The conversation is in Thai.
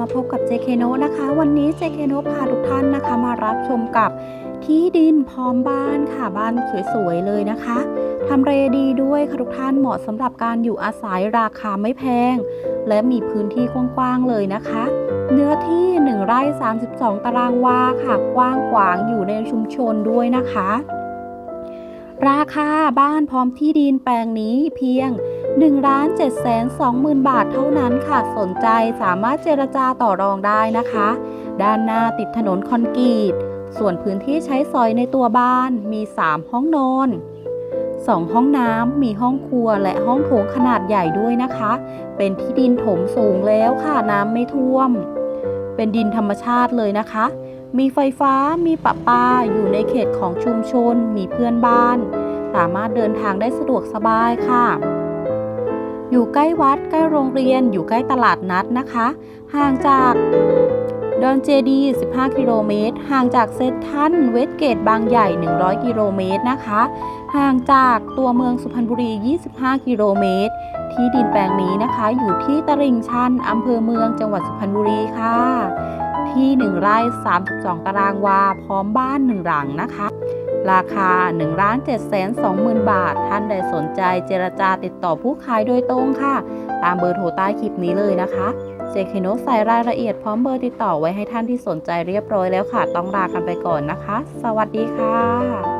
มาพบกับ JK n o นนะคะ วันนี้ JK n o พาทุกท่านนะคะ มารับชมกับที่ดินพร้อมบ้านค่ะบ้านสวยๆเลยนะคะทำเลดีด้วยค่ะทุกท่านเหมาะสำหรับการอยู่อาศัยราคาไม่แพง และมีพื้นที่กว้างๆเลยนะคะ เนื้อที่ 1 ไร่ 32 ตารางวาค่ะกว้างขวางอยู่ในชุมชนด้วยนะคะ ราคาบ้านพร้อมที่ดินแปลงนี้เพียง1 ล้าน7แสน20,000 บาทเท่านั้นค่ะสนใจสามารถเจรจาต่อรองได้นะคะ ด้านหน้าติดถนนคอนกรีต ส่วนพื้นที่ใช้สอยในตัวบ้านมี 3 ห้องนอน 2 ห้องน้ำมีห้องครัวและห้องโถงขนาดใหญ่ด้วยนะคะ เป็นที่ดินถมสูงแล้วค่ะน้ำไม่ท่วม เป็นดินธรรมชาติเลยนะคะ มีไฟฟ้ามีประปาอยู่ในเขตของชุมชน มีเพื่อนบ้าน สามารถเดินทางได้สะดวกสบายค่ะ อยู่ใกล้วัดใกล้โรงเรียน อยู่ใกล้ตลาดนัดนะคะ ห่างจากดอนเจดี 15 กิโลเมตร ห่างจากเซนทันเวสเกตบางใหญ่ 100 กิโลเมตรนะคะ ห่างจากตัวเมืองสุพรรณบุรี 25 กิโลเมตร ที่ดินแปลงนี้นะคะ อยู่ที่ตลิ่งชันอำเภอเมืองจังหวัดสุพรรณบุรีค่ะ ที่ 1 ไร่ 32 ตารางวา พร้อมบ้าน 1 หลังนะคะ ราคา1ล้าน7แสน20,000 บาท ท่านใดสนใจเจรจาติดต่อผู้ขายโดยตรงค่ะ ตามเบอร์โทรใต้คลิปนี้เลยนะคะเจคโนใส่รายละเอียดพร้อมเบอร์ติดต่อไว้ให้ท่านที่สนใจเรียบร้อยแล้วค่ะ ต้องลากันไปก่อนนะคะ สวัสดีค่ะ